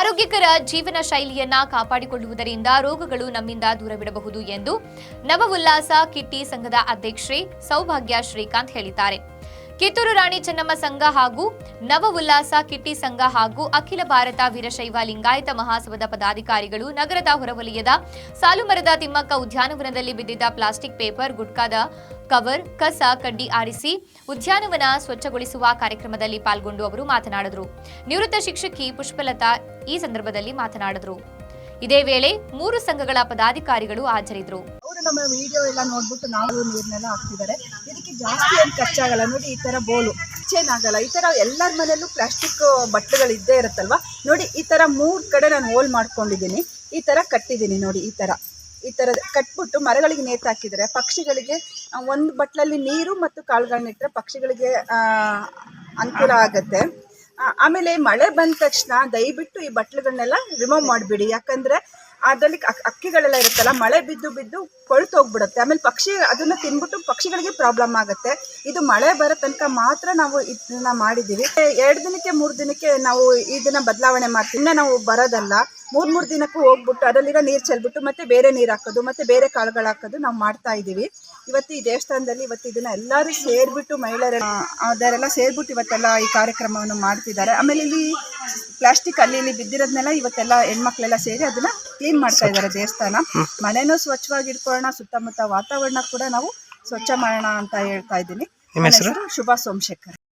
ಆರೋಗ್ಯಕರ ಜೀವನ ಶೈಲಿಯನ್ನ ಕಾಪಾಡಿಕೊಳ್ಳುವುದರಿಂದ ರೋಗಗಳು ನಮ್ಮಿಂದ ದೂರವಿಡಬಹುದು ಎಂದು ನವ ಉಲ್ಲಾಸ ಕಿಟ್ಟಿ ಸಂಘದ ಅಧ್ಯಕ್ಷೆ ಸೌಭಾಗ್ಯ ಶ್ರೀಕಾಂತ್ ಹೇಳಿದ್ದಾರೆ. ಕಿತ್ತೂರು ರಾಣಿ ಚೆನ್ನಮ್ಮ ಸಂಘ ಹಾಗೂ ನವ ಉಲ್ಲಾಸ ಕಿಟ್ಟಿ ಸಂಘ ಹಾಗೂ ಅಖಿಲ ಭಾರತ ವೀರಶೈವ ಲಿಂಗಾಯತ ಮಹಾಸಭದ ಪದಾಧಿಕಾರಿಗಳು ನಗರದ ಹೊರವಲಯದ ಸಾಲುಮರದ ತಿಮ್ಮಕ್ಕ ಉದ್ಯಾನವನದಲ್ಲಿ ಬಿದ್ದಿದ್ದ ಪ್ಲಾಸ್ಟಿಕ್ ಪೇಪರ್ ಗುಟ್ಕಾದ ಕವರ್, ಕಸ, ಕಡ್ಡಿ ಆರಿಸಿ ಉದ್ಯಾನವನ ಸ್ವಚ್ಛಗೊಳಿಸುವ ಕಾರ್ಯಕ್ರಮದಲ್ಲಿ ಪಾಲ್ಗೊಂಡು ಅವರು ಮಾತನಾಡಿದರು. ನಿವೃತ್ತ ಶಿಕ್ಷಕಿ ಪುಷ್ಪಲತಾ ಈ ಸಂದರ್ಭದಲ್ಲಿ ಮಾತನಾಡಿದರು. ಇದೇ ವೇಳೆ ಮೂರು ಸಂಘಗಳ ಪದಾಧಿಕಾರಿಗಳು ಹಾಜರಿದ್ದರು. ಅವರು ನಮ್ಮ ವಿಡಿಯೋ ಎಲ್ಲ ನೋಡ್ಬಿಟ್ಟು ನಾವು ನೀರ್ನೆಲ್ಲ ಹಾಕ್ತಿದ್ದಾರೆ. ಇದಕ್ಕೆ ಜಾಸ್ತಿ ಏನು ಖರ್ಚಾಗಲ್ಲ ನೋಡಿ, ಈ ಥರ ಬೋಲು. ಏನಾಗಲ್ಲ ಈ ಥರ ಎಲ್ಲರ ಮನೆಯಲ್ಲೂ ಪ್ಲಾಸ್ಟಿಕ್ ಬಟ್ಟೆಗಳು ಇದ್ದೇ ಇರುತ್ತಲ್ವಾ? ನೋಡಿ, ಈ ಥರ ಮೂರು ಕಡೆ ನಾನು ಹೋಲ್ ಮಾಡ್ಕೊಂಡಿದ್ದೀನಿ. ಈ ತರ ಕಟ್ಟಿದ್ದೀನಿ. ನೋಡಿ, ಈ ಥರ ಈ ಥರ ಕಟ್ಬಿಟ್ಟು ಮರಗಳಿಗೆ ನೇತು ಹಾಕಿದರೆ ಪಕ್ಷಿಗಳಿಗೆ ಒಂದು ಬಟ್ಲಲ್ಲಿ ನೀರು ಮತ್ತು ಕಾಳುಗಳನ್ನ ಇಟ್ಟರೆ ಪಕ್ಷಿಗಳಿಗೆ ಅನುಕೂಲ ಆಗುತ್ತೆ. ಆಮೇಲೆ ಮಳೆ ಬಂದ ತಕ್ಷಣ ದಯವಿಟ್ಟು ಈ ಬಟ್ಲುಗಳನ್ನೆಲ್ಲ ರಿಮೂವ್ ಮಾಡಿಬಿಡಿ. ಯಾಕಂದರೆ ಅದರಲ್ಲಿ ಅಕ್- ಅಕ್ಕಿಗಳೆಲ್ಲ ಇರುತ್ತಲ್ಲ, ಮಳೆ ಬಿದ್ದು ಬಿದ್ದು ಕೊಳ್ತು ಹೋಗ್ಬಿಡುತ್ತೆ. ಆಮೇಲೆ ಪಕ್ಷಿ ಅದನ್ನ ತಿನ್ಬಿಟ್ಟು ಪಕ್ಷಿಗಳಿಗೆ ಪ್ರಾಬ್ಲಮ್ ಆಗುತ್ತೆ. ಇದು ಮಳೆ ಬರೋ ತನಕ ಮಾತ್ರ ನಾವು ಇದನ್ನ ಮಾಡಿದ್ದೀವಿ. ಎರಡು ದಿನಕ್ಕೆ, ಮೂರು ದಿನಕ್ಕೆ ನಾವು ಇದನ್ನ ಬದಲಾವಣೆ ಮಾಡ್ತೀವಿ. ನಾವು ಬರೋದಲ್ಲ. ಮೂರು ಮೂರು ದಿನಕ್ಕೂ ಹೋಗ್ಬಿಟ್ಟು ಅದರಲ್ಲಿರೋ ನೀರು ಚೆಲ್ಬಿಟ್ಟು ಮತ್ತೆ ಬೇರೆ ನೀರು ಹಾಕೋದು, ಮತ್ತೆ ಬೇರೆ ಕಾಳುಗಳು ಹಾಕೋದು ನಾವು ಮಾಡ್ತಾ ಇದ್ದೀವಿ. ಇವತ್ತು ಈ ದೇವಸ್ಥಾನದಲ್ಲಿ ಇವತ್ತು ಇದನ್ನ ಎಲ್ಲರೂ ಸೇರಿಬಿಟ್ಟು ಮಹಿಳೆಯರೆಲ್ಲ ಅದರೆಲ್ಲ ಸೇರ್ಬಿಟ್ಟು ಇವತ್ತೆಲ್ಲ ಈ ಕಾರ್ಯಕ್ರಮವನ್ನು ಮಾಡ್ತಿದ್ದಾರೆ. ಆಮೇಲೆ ಇಲ್ಲಿ ಪ್ಲಾಸ್ಟಿಕ್ ಅಲ್ಲಿ ಇಲ್ಲಿ ಬಿದ್ದಿರೋದನ್ನೆಲ್ಲ ಇವತ್ತೆಲ್ಲ ಹೆಣ್ಮಕ್ಳೆಲ್ಲ ಸೇರಿ ಅದನ್ನ ಕ್ಲೀನ್ ಮಾಡ್ತಾ ಇದ್ದಾರೆ ದೇವಸ್ಥಾನ. ಮನೆನೂ ಸ್ವಚ್ಛವಾಗಿ ಇಟ್ಕೊಳ್ಳೋಣ ಸುತ್ತಮುತ್ತ ವಾತಾವರಣ ಕೂಡ ನಾವು ಸ್ವಚ್ಛ ಮಾಡೋಣ ಅಂತ ಹೇಳ್ತಾ ಇದ್ದೀನಿ? ಶುಭಾ ಸೋಮಶೇಖರ್.